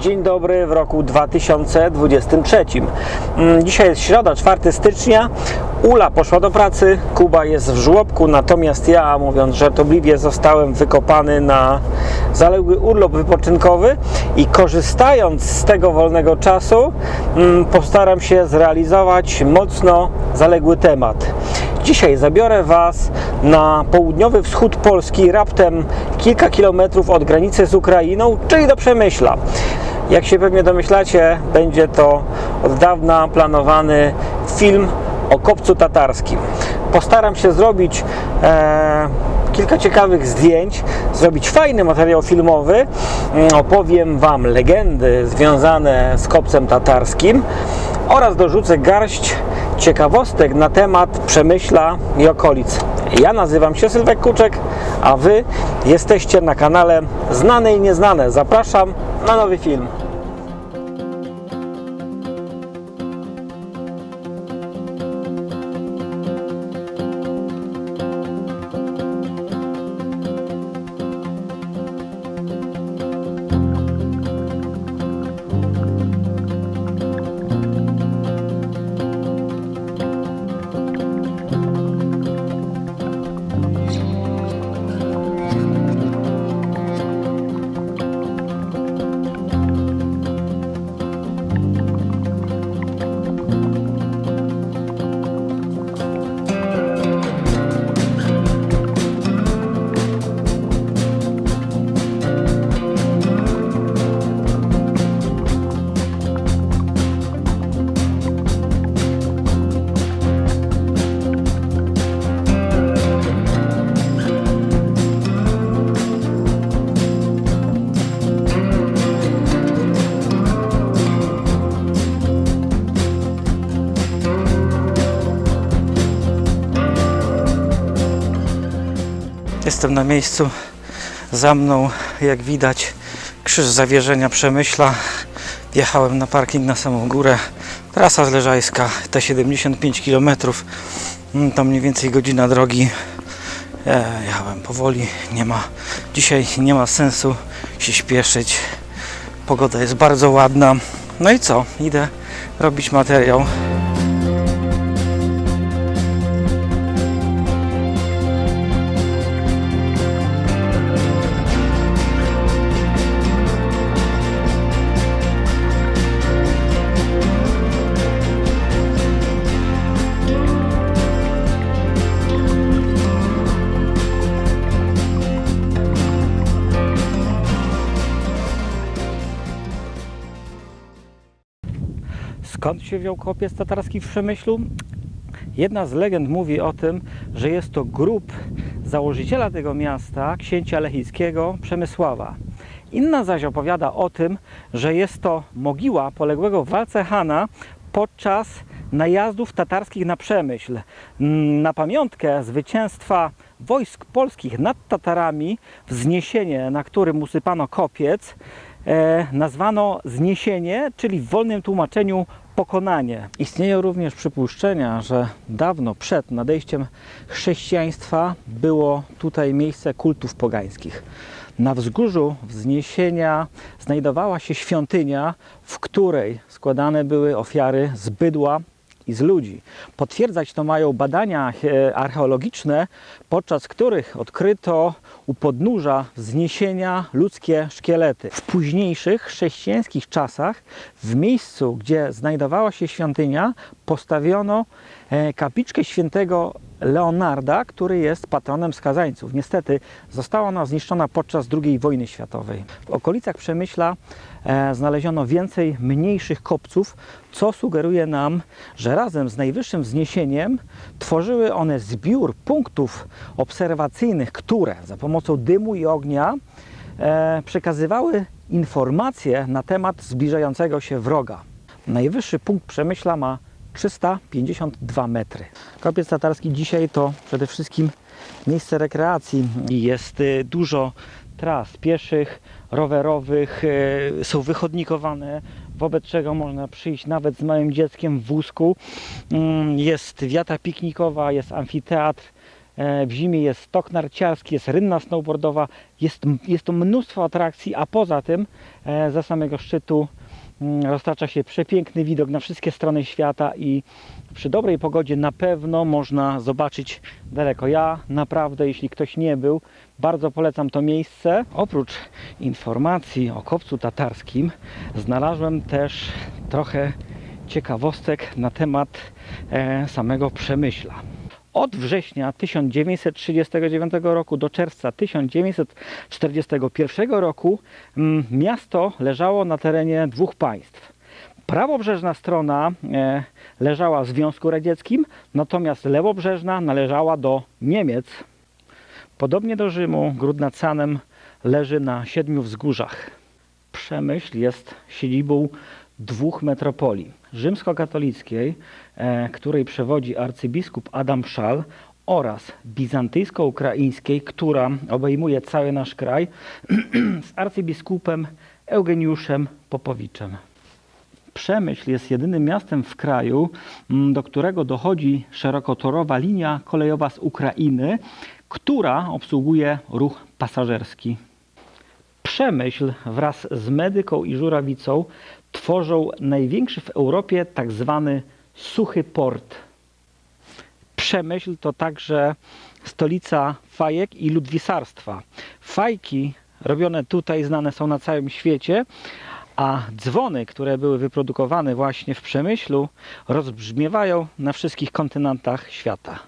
Dzień dobry w roku 2023. Mm, Dzisiaj jest środa, 4 stycznia. Ula poszła do pracy, Kuba jest w żłobku, natomiast ja, mówiąc żartobliwie, zostałem wykopany na zaległy urlop wypoczynkowy i korzystając z tego wolnego czasu, mm, postaram się zrealizować mocno zaległy temat. Dzisiaj zabiorę Was na południowy wschód Polski, raptem kilka kilometrów od granicy z Ukrainą, czyli do Przemyśla. Jak się pewnie domyślacie, będzie to od dawna planowany film o kopcu tatarskim. Postaram się zrobić e, kilka ciekawych zdjęć, zrobić fajny materiał filmowy. Mm, Opowiem Wam legendy związane z kopcem tatarskim oraz dorzucę garść ciekawostek na temat Przemyśla i okolic. Ja nazywam się Sylwek Kuczek, a Wy jesteście na kanale Znane i Nieznane. Zapraszam na nowy film. Jestem na miejscu. Za mną, jak widać, krzyż zawierzenia Przemyśla. Wjechałem na parking na samą górę. Trasa zleżajska, te 75 km. Mm, To mniej więcej godzina drogi. E, Jechałem powoli. Nie ma, dzisiaj nie ma sensu się śpieszyć. Pogoda jest bardzo ładna. No i co? Idę robić materiał. Skąd się wziął kopiec tatarski w Przemyślu? Jedna z legend mówi o tym, że jest to grób założyciela tego miasta, księcia lechickiego Przemysława. Inna zaś opowiada o tym, że jest to mogiła poległego w walce Hana podczas najazdów tatarskich na Przemyśl. Mm, Na pamiątkę zwycięstwa wojsk polskich nad Tatarami, wzniesienie, na którym usypano kopiec, e, nazwano zniesienie, czyli w wolnym tłumaczeniu pokonanie. Istnieją również przypuszczenia, że dawno przed nadejściem chrześcijaństwa było tutaj miejsce kultów pogańskich. Na wzgórzu wzniesienia znajdowała się świątynia, w której składane były ofiary z bydła i z ludzi. Potwierdzać to mają badania e, archeologiczne, podczas których odkryto u podnóża wzniesienia ludzkie szkielety. W późniejszych chrześcijańskich czasach, w miejscu, gdzie znajdowała się świątynia, postawiono e, kapliczkę świętego Leonarda, który jest patronem skazańców. Niestety została ona zniszczona podczas II wojny światowej. W okolicach Przemyśla znaleziono więcej mniejszych kopców, co sugeruje nam, że razem z najwyższym wzniesieniem tworzyły one zbiór punktów obserwacyjnych, które za pomocą dymu i ognia e, przekazywały informacje na temat zbliżającego się wroga. Najwyższy punkt Przemyśla ma 352 metry. Kopiec tatarski dzisiaj to przede wszystkim miejsce rekreacji jest y, dużo tras pieszych, rowerowych, y, są wychodnikowane, wobec czego można przyjść nawet z małym dzieckiem w wózku. Mm, Jest wiata piknikowa, jest amfiteatr, E, W zimie jest stok narciarski, jest rynna snowboardowa, jest, jest to mnóstwo atrakcji, a poza tym e, za samego szczytu roztacza się przepiękny widok na wszystkie strony świata i przy dobrej pogodzie na pewno można zobaczyć daleko. Ja naprawdę, jeśli ktoś nie był, bardzo polecam to miejsce. Oprócz informacji o kopcu tatarskim, znalazłem też trochę ciekawostek na temat e, samego Przemyśla. Od września 1939 roku do czerwca 1941 roku mm, miasto leżało na terenie dwóch państw. Prawobrzeżna strona e, leżała w Związku Radzieckim, natomiast lewobrzeżna należała do Niemiec. Podobnie do Rzymu, Gród nad Sanem leży na siedmiu wzgórzach. Przemyśl jest siedzibą dwóch metropolii. Rzymskokatolickiej, której przewodzi arcybiskup Adam Szal oraz bizantyjsko-ukraińskiej, która obejmuje cały nasz kraj z arcybiskupem Eugeniuszem Popowiczem. Przemyśl jest jedynym miastem w kraju, mm, do którego dochodzi szerokotorowa linia kolejowa z Ukrainy, która obsługuje ruch pasażerski. Przemyśl wraz z Medyką i Żurawicą tworzą największy w Europie tak zwany suchy port. Przemyśl to także stolica fajek i ludwisarstwa. Fajki robione tutaj znane są na całym świecie, a dzwony, które były wyprodukowane właśnie w Przemyślu, rozbrzmiewają na wszystkich kontynentach świata.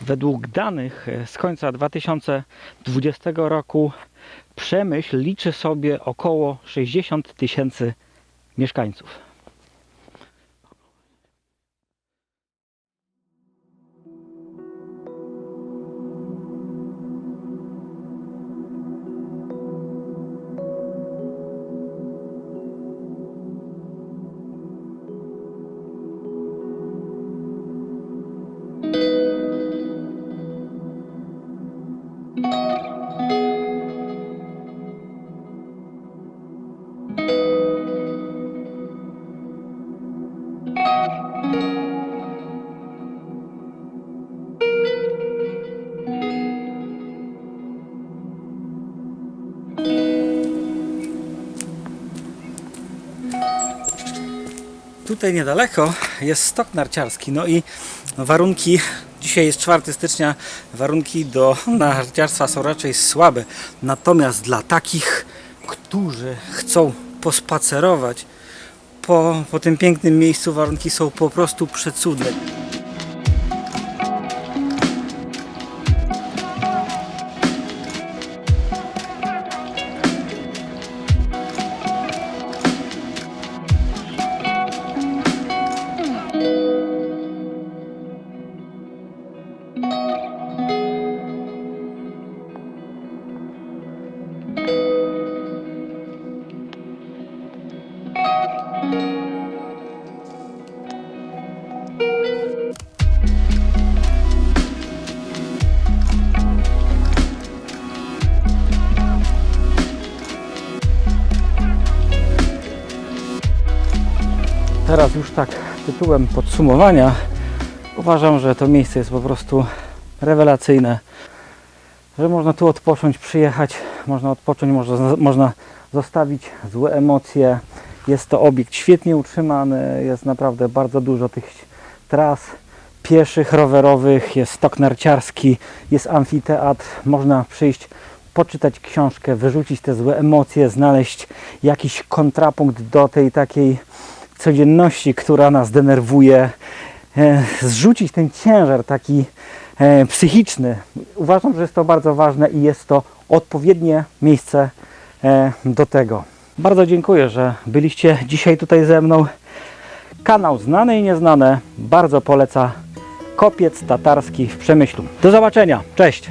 Według danych e, z końca 2020 roku Przemyśl liczy sobie około 60 tysięcy mieszkańców. Tutaj niedaleko jest stok narciarski, no i warunki, dzisiaj jest 4 stycznia, warunki do narciarstwa są raczej słabe. Natomiast dla takich, którzy chcą pospacerować po, po tym pięknym miejscu, warunki są po prostu przecudne. Teraz już tak tytułem podsumowania uważam, że to miejsce jest po prostu rewelacyjne. Że można tu odpocząć, przyjechać, można odpocząć, można, można zostawić złe emocje. Jest to obiekt świetnie utrzymany, jest naprawdę bardzo dużo tych tras pieszych, rowerowych, jest stok narciarski, jest amfiteatr, można przyjść, poczytać książkę, wyrzucić te złe emocje, znaleźć jakiś kontrapunkt do tej takiej codzienności, która nas denerwuje, e, zrzucić ten ciężar taki e, psychiczny. Uważam, że jest to bardzo ważne i jest to odpowiednie miejsce e, do tego. Bardzo dziękuję, że byliście dzisiaj tutaj ze mną. Kanał Znane i Nieznane bardzo poleca Kopiec Tatarski w Przemyślu. Do zobaczenia. Cześć!